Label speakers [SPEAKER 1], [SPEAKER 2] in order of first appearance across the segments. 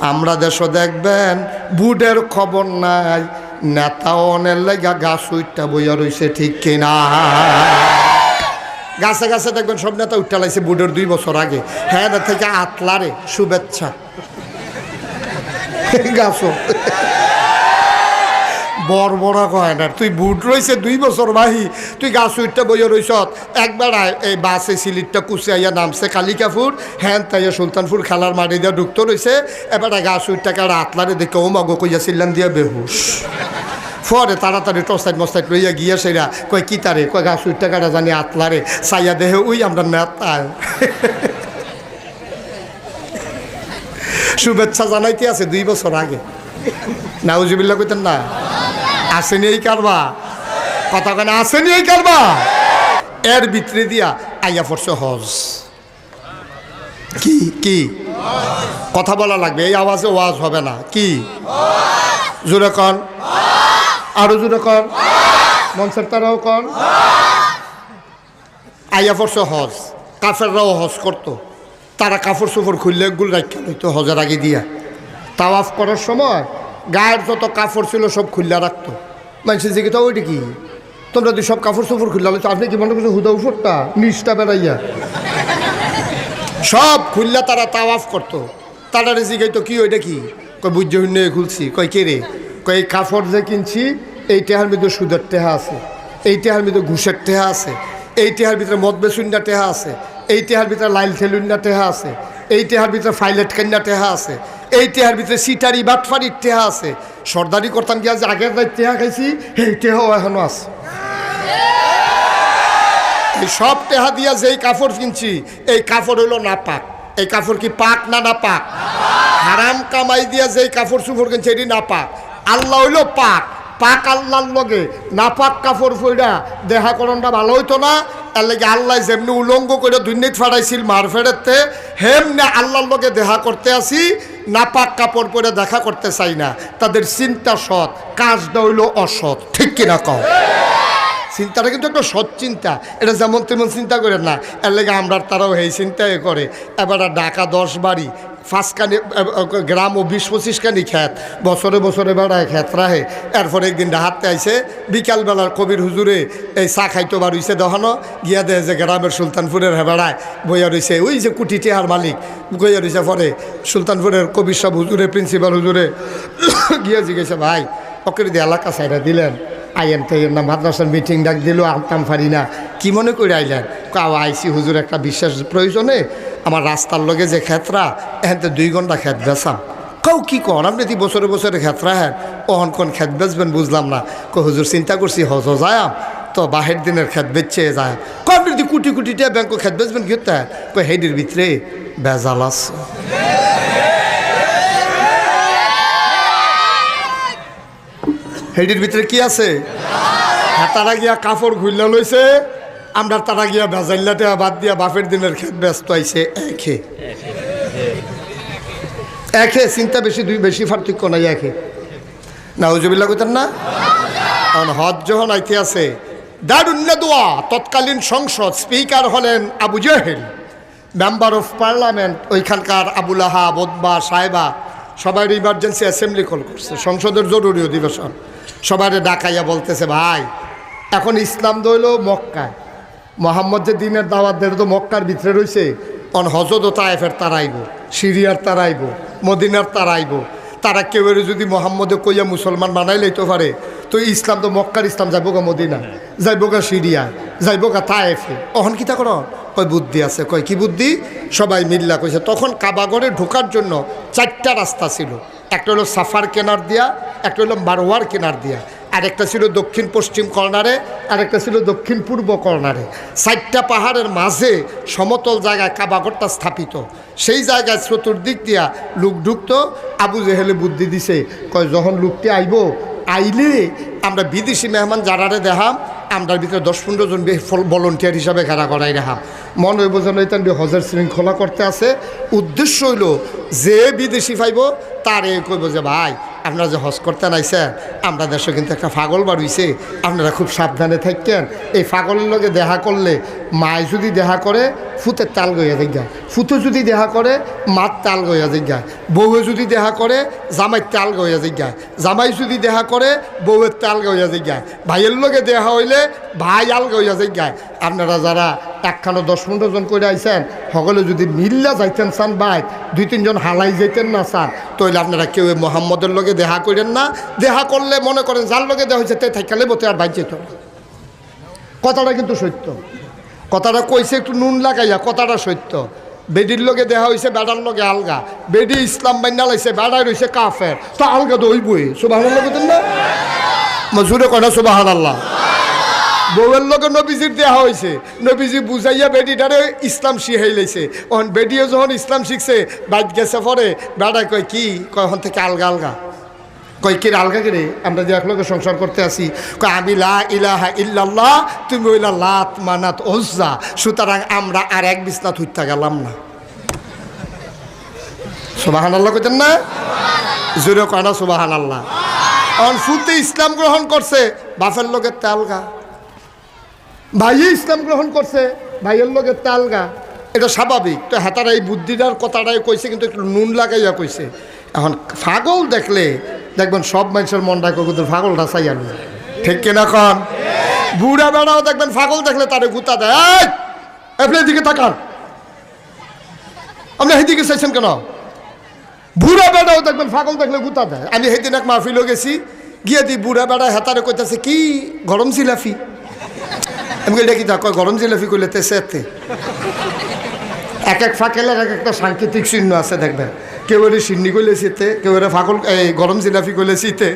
[SPEAKER 1] আমরা দেশ দেখবেন বুডের খবর নাই নেতা অনের লেগা গাছ উইটটা বইয়া রয়েছে ঠিক কিনা? গাছে গাছে দেখবেন সব নেতা উঠটা লাগছে বুডের দুই বছর আগে। হ্যাঁ থেকে আতলারে শুভেচ্ছা। গাছও বড় বড় কয় না। তুই বুট রইছে দুই বছর বাহি তুই গাছ উইটটা বইয়া রইছ একবার এই বাসে সিলিটটা কুচিয়াইয়া নামছে কালিকাপুর হ্যান তাইয়া সুলতানপুর খেলার মাঠে দিয়া ঢুকতে রইছে এবার গাছ উইটটাকে আর আতলারে দেখে ও মগো কইয়া ছিলাম দিয়া বেহুশ। পরে তাড়াতাড়ি টসাইট মস্তাইট লইয়া গিয়া সেরা কয়, কি তারে কয় গাছ উইটটা কাটা জানি আতলারে সাইয়া দেহে, উই, আমরা নেতায় শুভেচ্ছা জানাইতে আছে দুই বছর আগে। নাউজুবিল্লা কইতেন না? আসেনি এই কারবা? কথা কেন আসেনি এই কারবা? এর ভিতরে দিয়া আইয়া পড়ছে হজ। কি কি? কথা বলা লাগবে, এই আওয়াজে ওয়াজ হবে না। কি? জোরে কন। আরও জোরে কন। মনসের তারাও কন। আইয়া পড়ছে হজ। কাফেররাও হজ করতো। তারা কাপড় চোপড় খুললে গুল রাখা লইতো হজের আগে দিয়া। তাওয়াফ করার সময় গায়ের যত কাপড় ছিল সব খুললা রাখতো। মানুষের জিজ্ঞেস ওইটা কি? তোমরা তুই সব কাপড় চোপড় খুললা লইতো আপনি কি মনে করছ হুদা উফরটা? নিচটা বেড়াইয়া। সব খুললা তারা তাওয়াফ করতো। তারা জিগাইতো কি ওইটা কি? কয় বুঝ্য শূন্য খুলছি। কয়, কে রে? কয়, এই কাপড় যে কিনছি, এই টেহার মধ্যে সুদের টেহা আছে। এই টেহার মধ্যে ঘুষের টেহা আছে। এই টেহার ভিতরে মদ বেসুন্ডা টেহা আছে। এই টেহার ভিতরে লাইল ঠেলুন্ডা টেহা আছে। এই টেহার ভিতরে ফাইলেট কান্না টেহা আছে, এই টেহার ভিতরে সিটারি বাটফারির টেহা আছে। সর্দারি করতাম গিয়া যে আগের রাত টেহা খাইছি, সেই টেহাও এখনও আছে। এই সব টেহা দিয়া যেই কাপড় কিনছি, এই কাপড় হইল না পাক এই কাপড় কি পাক না না পাক হারাম কামাই দিয়া যেই কাপড় চুপড় কিনছে, এটি না পাক আল্লাহ হইল পাক। পাক আল্লাহর লগে না পাক কাপড় ফইরা দেহা করণটা ভালো হইতো না এর লাগে আল্লাহ যেমনি উলঙ্গ করে দুর্নীতি ফাটাইছিল মার ফেরতে, হেমনে আল্লাহর লগে দেখা করতে আসি, নাপাক কাপড় পরে দেখা করতে চাই না। তাদের চিন্তা সৎ, কাজটা হইল অসৎ। ঠিক কিনা কও? চিন্তাটা কিন্তু একটা সৎ চিন্তা। এটা যেমন তেমন চিন্তা করেন না। এর লেগে আমরা তারাও এই চিন্তাই করে। এবার ঢাকা দশ বাড়ি ফাঁসখানি গ্রাম ও বিশ পঁচিশখানি খ্যাত বছরে বছরে বেড়ায় খ্যাত রাহে এরপরে একদিন ডাহাতে আইসে বিকালবেলার কবির হুজুরে এই চা খাইতো বা রইছে দহনো, গিয়া দেয় যে গ্রামের সুলতানপুরের হে হেবেড়ায় বইয়া রইছে, ওই যে কুটি টেহার মালিক। বইয়া রইছে পরে সুলতানপুরের কবির সব হুজুরে, প্রিন্সিপাল হুজুরে। গিয়া জিজ্ঞেসে, ভাই ওকে দিয়ে এলাকা সাইডা দিলেন? আইএন তাইয়ের না মাদ্রাসার মিটিং ডাক দিল আনতাম পারি না। কি মনে করে আইলেন? কাও আইসি হুজুর, একটা বিশ্বাস প্রয়োজনে। আমার রাস্তার লগে যে ক্ষেত্রা এখানতে দুই ঘণ্টা খেত বেচাম। কাউ কি কন, আপনি তুই বছরে বছরে ক্ষেত্রা হ্যাঁ কখন কোন ক্ষেত বেচবেন বুঝলাম না। ক হুজুর চিন্তা করছি হজ যায়াম, তো বাহের দিনের খেত বেচছে যায়। কখন যদি কোটি কোটি টাকা ব্যাংক ক্ষেত বেচবেন কি হতে? কই হেডির ভিতরে বেজাল আছে। হেডির ভিতরে কি আছে? হ্যাঁ তারা গিয়া কাপড় ঘুরলে লইছে। আমরা তারা গিয়া ভেজাইলাতে বাদ দিয়া বাপের দিনের ক্ষেত ব্যস্ত আইছে, একে। একে, চিন্তা বেশি, দুই বেশি পার্থক্য নাই, একে। না হুজুবিল্লা কইতেন না? কারণ হজ যখন আইতে আছে দারুন্না দোয়া তৎকালীন সংসদ স্পিকার হলেন আবু জাহেল। মেম্বার অফ পার্লামেন্ট, ওইখানকার আবুল আহা বোদবা সাহেবা, সবাই ইমার্জেন্সি অ্যাসেম্বলি কল করছে। সংসদের জরুরি অধিবেশন। সবাই ডাকাইয়া বলতেছে, ভাই, এখন ইসলাম দইল মক্কায়। মোহাম্মদ যে দিনের দাওয়াত দেড় তো মক্কার ভিতরে রয়েছে। অন হজদ ও তায়েফের তারাইব, সিরিয়ার তারাইব, মদিনার তারাইব। তারা কেউ যদি মোহাম্মদে কইয়া মুসলমান বানাই লইতে পারে, তো ইসলাম তো মক্কার ইসলাম, যাইব গা মদিনা, যাইব গা সিরিয়া, যাইব গা তায়েফে। অহন কিতা কর? কয় বুদ্ধি আছে, কয় কি বুদ্ধি? সবাই মিল্লা কইছে, তখন কাবাগরে ঢোকার জন্য চারটা রাস্তা ছিল। একটা হলো সাফার কেনার দিয়া, একটা হলো মারোয়ার কেনার দিয়া। আর একটা ছিল দক্ষিণ পশ্চিম কর্নারে আর একটা ছিল দক্ষিণ পূর্ব কর্নারে। চারটা পাহাড়ের মাঝে সমতল জায়গায় কাবাগরটা স্থাপিত। সেই জায়গায় চতুর্দিক দিয়া লুক ঢুকতো। আবু জেহেলে বুদ্ধি দিছে, কয়, যখন লুকটি আইব, আইলে আমরা বিদেশি মেহমান যারারে দেখাম, আমরার ভিতরে দশ পনেরো জন ভলন্টিয়ার হিসাবে খেলা করাই রাখাম মন হইব যেন এইতান হজের শৃঙ্খলা করতে আছে। উদ্দেশ্য হইল, যে বিদেশি পাইব, তারে কইব যে, ভাই আপনারা যে হজ করতে নাইছেন, আমরা দেশে কিন্তু একটা ফাগল বাড়ুইছে আপনারা খুব সাবধানে থাকতেন। এই ফাগলের লগে দেখা করলে মায় যদি দেখা করে ফুতের তাল গইয়া দেখা ফুতে যদি দেখা করে, মাত তাল গইয়া দেখা বউয়ে যদি দেখা করে, জামাই তাল গইয়া দেখা জামাই যদি দেখা করে বউয়ের তাল গইয়া দেখা ভাইয়ের লগে দেখা হইলে, ভাই আল গইয়া দেখা আপনারা যারা একখানো দশ পনেরো জন করে আইছেন, সকলে যদি মিল্লা যাইতেন চান ভাই, দুই তিনজন হালাই যাইতেন না চান তাহলে আপনারা কেউ মোহাম্মদের লগে দেখা করেন না। দেখা করলে মনে করেন যার লগে দেখা হয়েছে তে থাকালে বতে আর বাইর যেত কথাটা কিন্তু সত্য। কথাটা কইছে, একটু নুন লাগাইয়া, কথাটা সত্য। বেডির লগে দেহা হয়েছে বেড়ার লগে আলগা। বেডি ইসলাম বান্যা লাইছে বেড়াই রয়েছে কাফের। তো আলগা তো ওইবই সুবাহ লগে না? মজুরে কয় না সুবাহ আল্লাহ বউয়ের লগে নবীজির দেহা হয়েছে নবীজি বুঝাইয়া বেডিটারে ইসলাম শিখাই লাইছে। ওহন বেডিও যখন ইসলাম শিখছে, বাইক গেছে পরে, বেড়ায় কয় কি? কয় ওখান থেকে আলগা আলগা। কয় কি আলগা কে রে আমরা যে একলগে সংসার করতে আসি কয়, আমি লা ইলাহা ইল্লাল্লাহ, তুমি ওইলা লাত মানাত ওজ্জা সুতরাং আমরা আর এক বিছনা থুইতে গেলাম না। সুবাহান আল্লাহ কইতেন না? জোরে কয় না সুবাহান আল্লাহ অন ফুতে ইসলাম গ্রহণ করছে বাফের লোকের তেলগা ভাইয়ে ইসলাম গ্রহণ করছে, ভাইয়ের লোকের তালগা এটা স্বাভাবিক। তো হাতার এই বুদ্ধিটার কথাটাই কইছে, কিন্তু একটু নুন লাগাইয়া কইছে। এখন ফাগল দেখলে দেখবেন সব মানুষের মনটা কিন্তু ফাগলটা চাইয়া নেই ঠিক কিনা কন? বুড়া বেড়াও দেখবেন ফাগল দেখলে তারে গুতা দেয়। এই, আপনি এদিকে তাকান। আপনি সেদিকে চাইছেন কেন? বুড়া বেড়াও দেখবেন ফাগল দেখলে গুতা দেয়। আমি সেদিন এক মাহফিলও গেছি গিয়ে দি বুড়া বেড়া হেতারে কইতাছে কি গরম জিলাফি আমি দেখি কয় গরম জিলাপি করলে তেসে এক এক ফাঁকেলের এক একটা সাংকেতিক চিহ্ন আছে দেখবেন। কেউ এর সিন্নি করলে শীতে কেউ এর ফাঁকল এই গরম জিলাপি করলে শীতে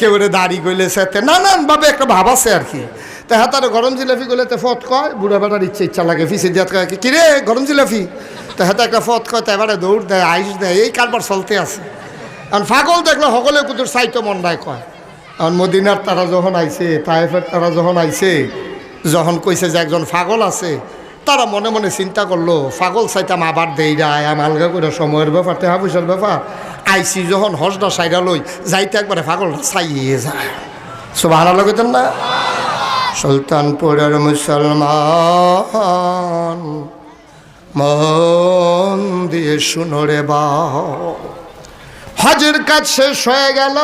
[SPEAKER 1] কেউ এর দাড়ি করলে সেতে নানানভাবে একটা ভাব আছে আর কি। তা হ্যাঁ তার গরম জিলাপি করলে তে ফত কয়, বুড়া বেটার ইচ্ছে ইচ্ছা লাগে, ফিসে দিয়ে কয়, কি রে গরম জিলাপি? তা হ্যাঁ একটা ফত কয়, তা এবারে দৌড় দেয়, আইস দেয়, এই কারবার চলতে আছে। কারণ ফাগল দেখলে সকলে কুতুর সাইতো মন্ডায় কয়। কারণ মদিনার তারা যখন আইছে, তায়েফের তারা যখন আইছে, যখন কইছে যে একজন ফাগল আছে তারা মনে মনে চিন্তা করল, পাগল চাইতাম আবার দেই যায় আম আলগা করে সময়ের ব্যাপার টেহা পয়সার ব্যাপার। আইসি যখন হসটা সাইডা লই, যাইতে একবারে পাগলটা চাইয়ে যায়। সব ভালো লাগতেন না? সুলতানপুরের মুসলমান, মন দিয়ে শুনোরে বা হজের কাজ শেষ হয়ে গেল।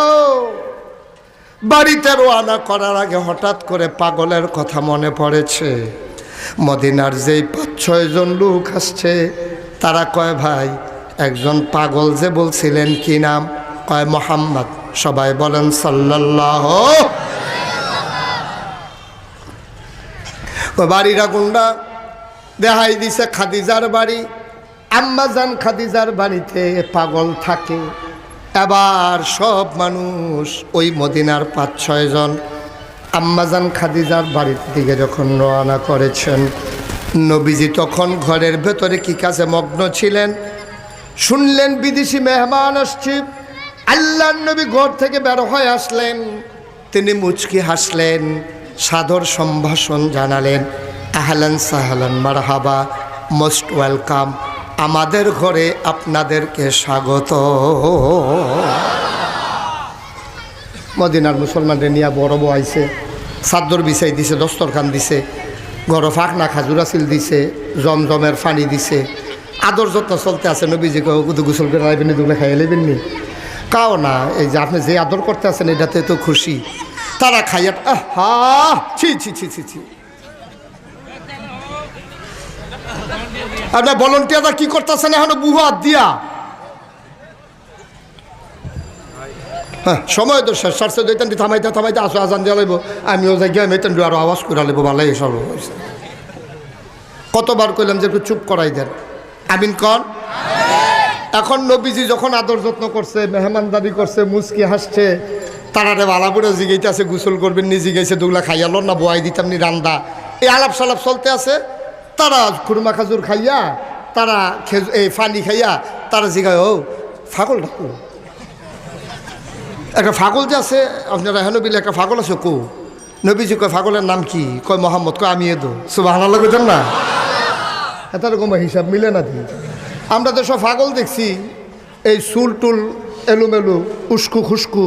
[SPEAKER 1] বাড়িতে রোয়ানা করার আগে হঠাৎ করে পাগলের কথা মনে পড়েছে। মদিনার যেই পাঁচ ছয়জন লোক আসছে, তারা কয়, ভাই, একজন পাগল যে বলছিলেন কি নাম? কয়, মোহাম্মদ। সবাই বলেন সাল্লাহ বাড়িটা গুন্ডা দেখাই দিছে খাদিজার বাড়ি আম্মাজান খাদিজার বাড়িতে পাগল থাকে। এবার সব মানুষ ওই মদিনার পাঁচ ছয়জন আম্মাজান খাদিজার বাড়ির দিকে যখন রওনা করেছেন, নবীজি তখন ঘরের ভেতরে কি কাজে মগ্ন ছিলেন? শুনলেন বিদেশি মেহমান আসছে আল্লাহ নবী ঘর থেকে বের হয়ে আসলেন। তিনি মুচকি হাসলেন, সাদর সম্ভাষণ জানালেন, আহলান সাহলান, মারহাবা, মোস্ট ওয়েলকাম। আমাদের ঘরে আপনাদেরকে স্বাগত। মদিনার মুসলমানদের নিয়ে বড় বউ আইছে চাদর বিছাই দিছে, দস্তরখান দিছে গড় ফাঁকনা খাজুরা সিল দিছে, জমজমের ফানি দিছে। আদর যত্ন চলতে আছে, নবীজি কুদু গোসল করে আইবেন দুগুলো খাইয়ে লেবেন নি? কাও না, এই যে আপনি যে আদর করতে আছেন, এটাতে তো খুশি। তারা খাইয়া হা ছি ছি ছি ছি ছি। আপনার ভলন্টিয়াররা কি করতেছেন? এখনও বুহু হাত দিয়া। হ্যাঁ সময় তো শেষ। সারছে দইতেন থামাইতে থামাইতে আসো, আজান দিয়া লাগবো আমিও যাই গিয়ে মেতেন আরও আওয়াজ করে লাগবো ভালো সব কতবার কইলাম যে একটু চুপ করাই দেন। আমিন কন? এখন নবীজি যখন আদর যত্ন করছে মেহমানদারি করছে, মুসকি হাসছে, তারারে বালাপুরে জিগাইতে আছে, গোসল করবেন নি জিগাইছে দুগুলা খাইয়াল না, বোয়াই দিতাম নি রান্দা। এই আলাপ সালাপ চলতে আছে, তারা খুরমা খাজুর খাইয়া, তারা এই ফানি খাইয়া, তারা জিগায়, ও ফাগল ডাকু একটা ফাগল যে আছে, আপনারা বিলে একটা ফাগল আছে কো নবীজি কয়, ফাগলের নাম কি? কয়, মোহাম্মদ। কয়, আমি এদো। সুবাহ কইতেন না? এটার কোনো হিসাব মিলে না দি আমরা তো সব ফাগল দেখছি, এই চুল টুল এলুমেলু, উস্কু খুস্কু,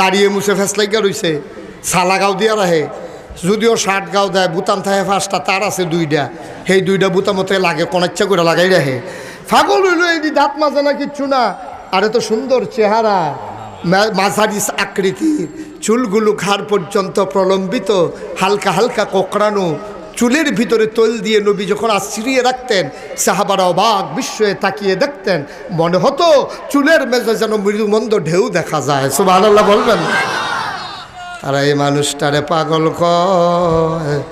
[SPEAKER 1] দাঁড়িয়ে মুছে ফেসলাইগা রইছে, সালা গাও দিয়া রাহে যদিও ষাট গাও দেয়, বুতাম থাকে পাঁচটা, তার আছে দুইটা। সেই দুইটা বুতামতে লাগে কনাচ্ছা করে লাগাই রাখে। ফাগল হইল এই দাঁত মাজে না কিচ্ছু না, আরে তো সুন্দর চেহারা। মা- মাঝারি আকৃতির। চুলগুলো ঘাড় পর্যন্ত প্রলম্বিত, হালকা হালকা কোকড়ানো, চুলের ভিতরে তোল দিয়ে নবী যখন আশ্রিয়ে রাখতেন, সাহাবারা অবাক বিস্ময়ে তাকিয়ে দেখতেন। মনে হতো চুলের মেজে যেন মৃদুমন্দ ঢেউ দেখা যায়। সুবাহ বলবেন। তারা এই মানুষটারে পাগল কয়।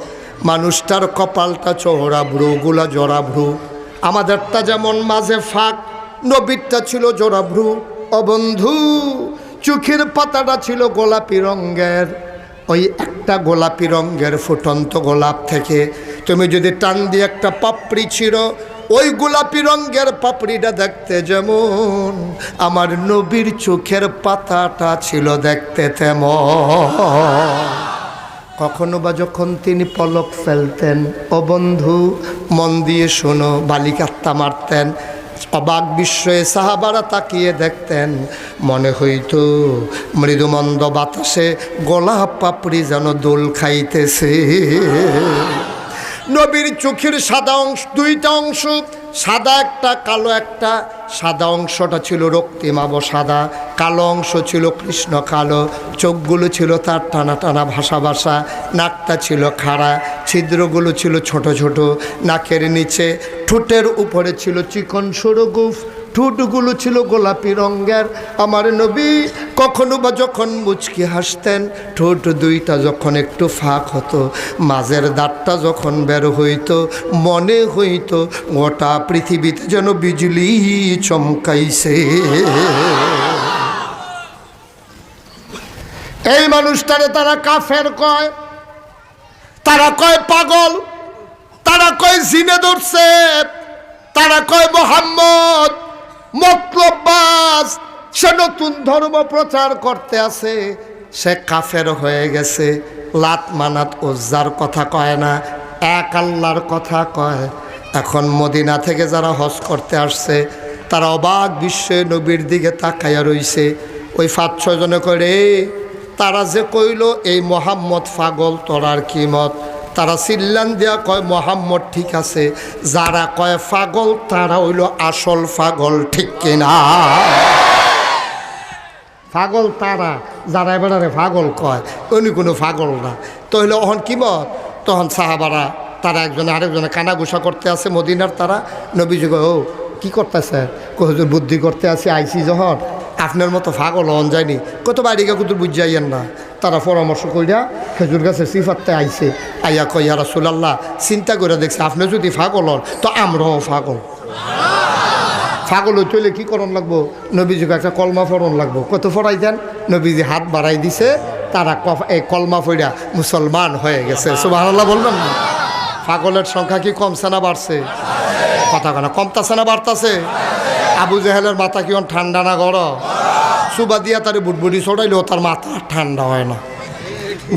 [SPEAKER 1] মানুষটার কপালটা চওড়া ভ্রু, গুলা জোড়া ভ্রু। আমাদেরটা যেমন মাঝে ফাঁক, নবীরটা ছিল জোড়া ভ্রু। অবন্ধু চোখের পাতাটা ছিল গোলাপি রঙ্গের ওই একটা গোলাপি রঙ্গের ফুটন্ত গোলাপ থেকে। তুমি যদি টান দিয়ে একটা পাপড়ি ছিল ওই গোলাপি রঙ্গের পাপড়িটা দেখতে যেমন, আমার নবীর চোখের পাতাটা ছিল দেখতে তেমন। কখনো বা যখন তিনি পলক ফেলতেন, ও বন্ধু, মন দিয়ে শোনো বালিকাত্তা মারতেন। অবাক বিস্ময়ে সাহাবারা তাকিয়ে দেখতেন। মনে হইত মৃদুমন্দ বাতাসে গোলাপ পাপড়ি যেন দোল খাইতেছে। নবীর চোখের সাদা অংশ, দুইটা অংশ, সাদা একটা, কালো একটা, সাদা অংশটা ছিল রক্তিমাব সাদা, কালো অংশ ছিল কৃষ্ণ কালো, চোখগুলো ছিল তার টানা টানা ভাষা ভাষা, নাকটা ছিল খাড়া, ছিদ্রগুলো ছিল ছোট ছোট, নাকের নিচে ঠোঁটের উপরে ছিল চিকন সরগুফ ঠোঁটগুলো ছিল গোলাপি রঙের। আমার নবী কখনো বা যখন মুচকি হাসতেন, ঠোঁট দুইটা যখন একটু ফাঁক হতো, মাঝের দাঁতটা যখন বের হইতো, মনে হইতো গোটা পৃথিবীতে যেন বিজলি চমকাইছে। এই মানুষটারে তারা কাফের কয়, তারা কয় পাগল, তারা কয় জিনে ধরছে, তারা কয় মোহাম্মদ। মতলবাস, সে নতুন ধর্ম প্রচার করতে আছে। সে কাফের হয়ে গেছে। লাত মানাত ওজ্জার কথা কয় না, এক আল্লাহর কথা কয়। এখন মদিনা থেকে যারা হজ করতে আসছে, তারা অবাক বিশ্বে নবীর দিকে তাকাইয়া রইছে। ওই পাঁচ ছজনে করে তারা যে কইল, এই মোহাম্মদ পাগল তোরার কি মত? তারা চিল্লান দিয়া কয়, মোহাম্মদ ঠিক আছে। যারা কয়, পাগল, তারা হইল আসল পাগল, ঠিক কিনা? পাগল তারা, যারা এবারে পাগল কয়, উনি কোনো পাগল না। তো হইল অহন কি মত? তখন সাহাবারা, তারা একজনে আরেকজনে কানা ঘুষা করতে আছে মদিনার তারা। নবীজি ও, কি করতেছে? কহুজুর বুদ্ধি করতে আছে আইসি যখন। আপনার মতো পাগল হন যায়নি। কত বাড়িকে কুতুর বুঝ যাইয়েন না। তারা পরামর্শ কইরা খেজুর গাছে সিফাতে আইছে। আইয়া কইয়া রাসুলাল্লাহ, চিন্তা করে দেখছে আপনি যদি পাগল হন, তো আমরাও পাগল। ছাগল চলে কি করণ লাগবো? নবীজিকে একটা কলমা ফরণ লাগবো। কত ফরাই দেন? নবীজি হাত বাড়াই দিছে। তারা এই কলমা ফইরা মুসলমান হয়ে গেছে। সুবাহ বলবেন না? পাগলের সংখ্যা কি কমছে না বাড়ছে? কথা কেনা কমতাছে না বাড়তাছে? আবু জাহেলের মাথা কি ঠান্ডা না গরম? সুবা দিয়া তার বুটবুটি ছড়াইলেও তার মাথা ঠান্ডা হয় না।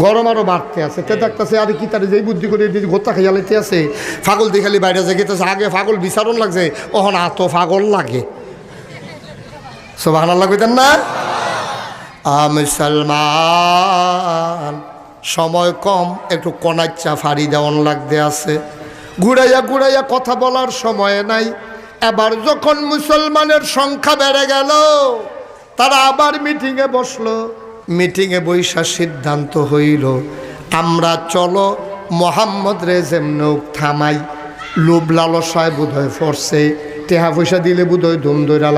[SPEAKER 1] গরম আরও বাড়তে আছে। তে দেখতেছে, আর কি তার যেই বুদ্ধি করে গোত্তা খাইয়া লাইতে আছে? ফাগল দেখালি বাইরে যে গেতেছে আগে ফাগল বিচারণ লাগছে ওহন আত ফাগল লাগে। সোভান আল্লাহ কইতেন না? মুসলমান, সময় কম, একটু কনাচ্চা ফাড়ি দেওয়ান লাগতে আছে। ঘুরাইয়া ঘুরাইয়া কথা বলার সময় নাই। এবার যখন মুসলমানের সংখ্যা বেড়ে গেল, তারা আবার মিটিংয়ে বসল। মিটিংয়ে বৈশা সিদ্ধান্ত হইল, আমরা চলো মোহাম্মদ রে যেমন থামাই। লোভ লালসায় বোধহয় ফরছে। টেহা পয়সা দিলে বোধহয় ধুম দৈরা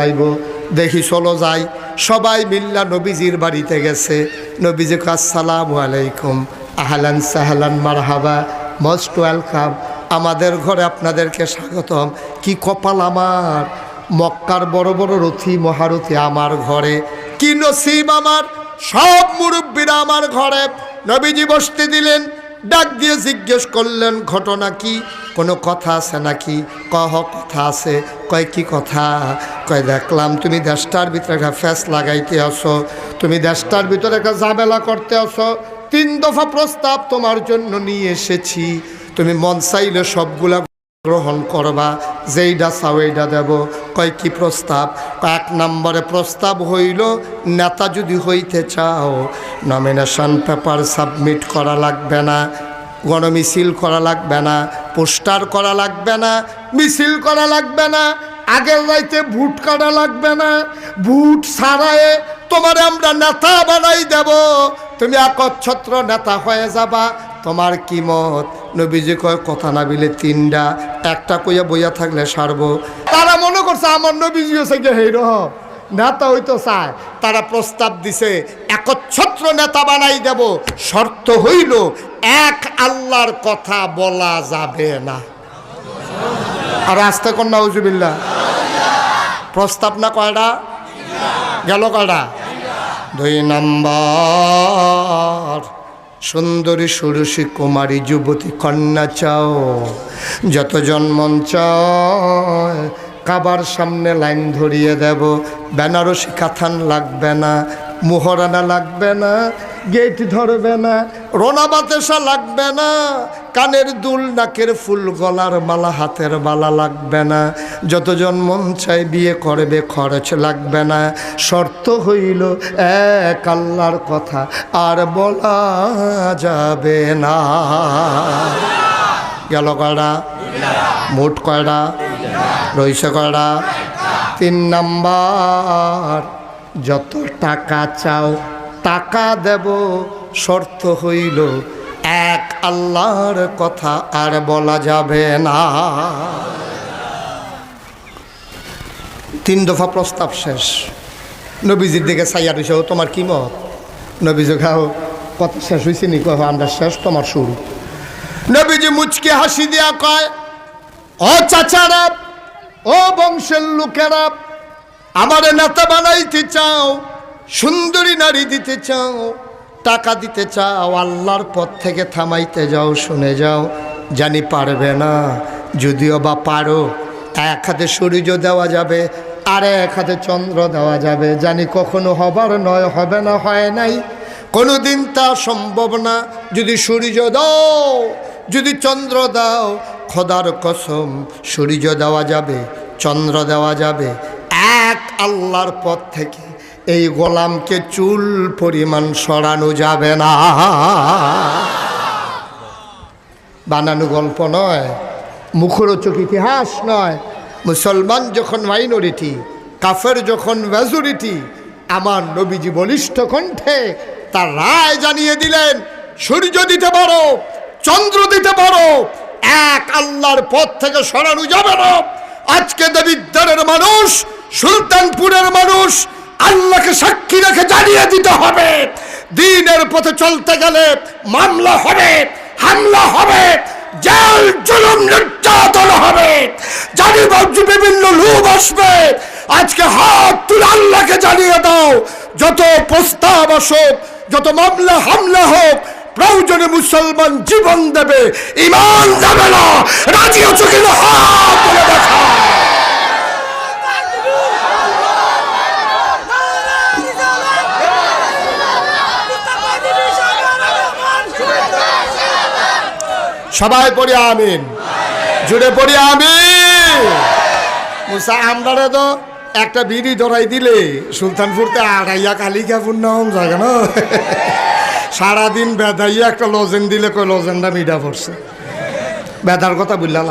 [SPEAKER 1] দেখি চলো যাই। সবাই মিল্লা নবীজির বাড়িতে গেছে। নবীজি আসসালামু আলাইকুম। আহলান সাহলান মারহাবা। মোস্ট ওয়েলকাম আমাদের ঘরে আপনাদেরকে স্বাগতম। কি কপাল আমার? মক্কার বড় বড় রথী, মহারথি আমার ঘরে। কি নসিব আমার? সব মুরব্বীরা আমার ঘরে। নবীজি বসতে দিলেন, ডাক দিয়ে জিজ্ঞেস করলেন, ঘটনা কি? কোনো কথা আছে নাকি? কহ কথা আছে। কয়, কি কথা? কয়, দেখলাম তুমি দেশটার ভিতরে একটা ফ্যাস লাগাইতে আসো। তুমি দেশটার ভিতরে একটা ঝামেলা করতে আসো। তিন দফা প্রস্তাব তোমার জন্য নিয়ে এসেছি। তুমি মন চাইলে সবগুলা গ্রহণ করবা। যেইটা চাও এইটা দেব। কয় কি প্রস্তাব? এক নম্বরে প্রস্তাব হইল, নেতা যদি হইতে চাও নমিনেশন পেপার সাবমিট করা লাগবে না, গণমিছিল করা লাগবে না, পোস্টার করা লাগবে না, মিছিল করা লাগবে না, আগের রাইতে ভোট কাটা লাগবে না, ভুট ছাড়ায়ে তোমার আমরা নেতা বানাই দেব। তুমি একচ্ছত্র নেতা হয়ে যাবা তোমার কি মত? নবীজি কয়, কথা না বিলে তিনটা একটা কইয়া বইয়া থাকলে সারবো। তারা মনে করছে, আমার নবীজি হচ্ছে গিয়ে হেই রহ নেতা হইতো চায়। তারা প্রস্তাব দিছে, একচ্ছত্র নেতা বানাই দেব। শর্ত হইল, এক আল্লাহর কথা বলা যাবে না। আর আসতে কন্যা উজুবিল্লা প্রস্তাব না কয়টা গেল কয়টা দুই নম্বর। সুন্দরী সুরসী কুমারী যুবতী কন্যা চাও, যত মন চায়, কাবার সামনে লাইন ধরিয়ে দেব। বেনারসি কাথান লাগবে না, মোহরানা লাগবে না, গেট ধরবে না, রোনা বাতেসা লাগবে না কানের দুল, নাকের ফুল, গলার মালা, হাতের মালা লাগবে না। যতজন মন চাই বিয়ে করবে, খরচ লাগবে না। শর্ত হইল এক আল্লাহর কথা, আর বলা যাবে না। গেল কয়টা মোট কয়টা রইছে কয়টা তিন নাম্বার, যত টাকা চাও, টাকা দেব, শর্ত হইল আল্লাহর কথা আর বলা যাবে না। তিন দফা প্রস্তাব শেষ। নবীজির দিকে সাইয়া রয়েছে তোমার কি মত? নবীজি খাও কত শেষ হয়েছে নি? কয় আমরা শেষ, তোমার শুরু। নবীজি মুচকে হাসি দিয়া কয়, ও চাচারা ও বংশের লোকেরা আমার নেতা বানাইতে চাও, সুন্দরী নারী দিতে চাও টাকা দিতে চাও, আল্লাহর পথ থেকে থামাইতে যাও, শুনে যাও। জানি পারবে না, যদিও বা পারো। এক হাতে সূর্য দেওয়া যাবে, আর এক হাতে চন্দ্র দেওয়া যাবে। জানি কখনো হবার নয়, হবে না, হয় নাই। কোনো দিন তা সম্ভব না, যদি সূর্য দাও, যদি চন্দ্র দাও। খোদার কসম, সূর্য দেওয়া যাবে, চন্দ্র দেওয়া যাবে। এক আল্লাহর পথ থেকে। এই গোলামকে চুল পরিমাণ সরানো যাবে না। বানানো গল্প নয়, মুখরোচক ইতিহাস নয়। মুসলমান যখন মাইনরিটি কাফের যখন মেজরিটি আমার নবীজি বলিষ্ঠ কণ্ঠে তার রায় জানিয়ে দিলেন, সূর্য দিতে পারো, চন্দ্র দিতে পারো, এক আল্লাহর পথ থেকে সরানো যাবে না। আজকে দেবিদ্বারের মানুষ, সুলতানপুরের মানুষ আল্লাহকে সাক্ষী রেখে জানিয়ে দিতে হবে। দিনের পথে চলতে গেলে মামলা হবে, হামলা হবে, জেল, জুলুম, নির্যাতন হবে। জানি বাবজু বিভিন্ন লোভ আসবে। আজকে হাত তুলে আল্লাহকে জানিয়ে দাও, যত প্রস্তাব আসুক, যত মামলা, হামলা হোক, প্রয়োজনে মুসলমান জীবন দেবে ইমান দেবে না। রাজি হচ্ছে কিনা? হাত তুলে দেখা সবাই পড়ি আমিন। জুড়ে পড়ি আমিন। মুসা আমদারে তো একটা বিড়ি ধরাই দিলে সুলতানপুরতে আড়াইয়া কালিকা পূর্ণম জায়গা না সারাদিন বেদাইয়া একটা লজেন দিলে কই লজেনটা মিডা পড়ছে। বেদার কথা বুঝলাম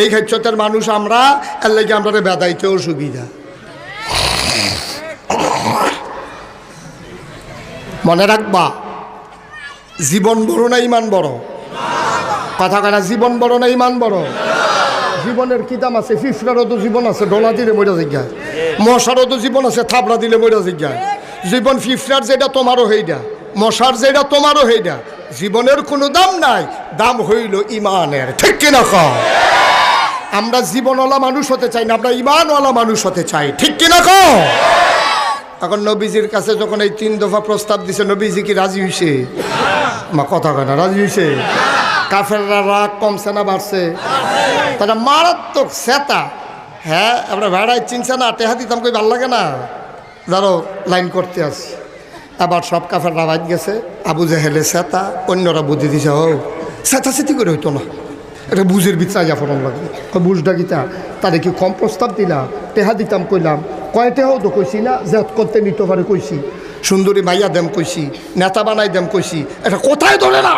[SPEAKER 1] এই ক্ষেত্রের মানুষ আমরা, এর লাগে আমরা বেদাইতেও সুবিধা। মনে রাখবা, জীবন বড় না ইমান বড়? কথা কথা জীবন বড় না ইমান বড়? জীবনের কি দাম আছে? ফিফরারও তো জীবন আছে, ডলা দিলে মরে জিজ্ঞা মশারও তো জীবন আছে, থাবড়া দিলে মরে জিজ্ঞা জীবন ফিফরার যেটা, তোমারও সেইটা। মশার যেটা, তোমারও সেইটা। জীবনের কোনো দাম নাই, দাম হইল ইমানের। ঠিক কিনা কম আমরা জীবনওয়ালা মানুষ হতে চাই না, আমরা ইমানওয়ালা মানুষ হতে চাই। ঠিক কিনা কম এখন নবীজির কাছে যখন এই তিন দফা প্রস্তাব দিছে, নবীজি কি রাজি হইছে? মা, কথা কয় না, রাজি হইছে? কাফেররা রাগ কমছে না, বাড়ছে। তারা মারাত্মক সেতা হ্যাঁ আমরা ভেড়াই চিনছে না, টেহা দিতাম কই, ভালো লাগে না। ধরো লাইন করতে আসি আবার সব কাফেররা বাদ গেছে। আবু জেহেলে সেতা অন্যরা বুদ্ধি দিছে, ও সেতা সেতি করে হইতো না। এটা বুঝের বিচার লাগবে কয় বুঝটা গীতা, তারে কি কম প্রস্তাব দিলাম টেহা দিতাম কইলাম। কয়, টেহাও তো কইছি না, জেদ করতে নিতে পারে কইছি। সুন্দরী মাইয়া দেম কইছি, নেতা বানাই দেম কইছি। এটা কোথায় ধরে না?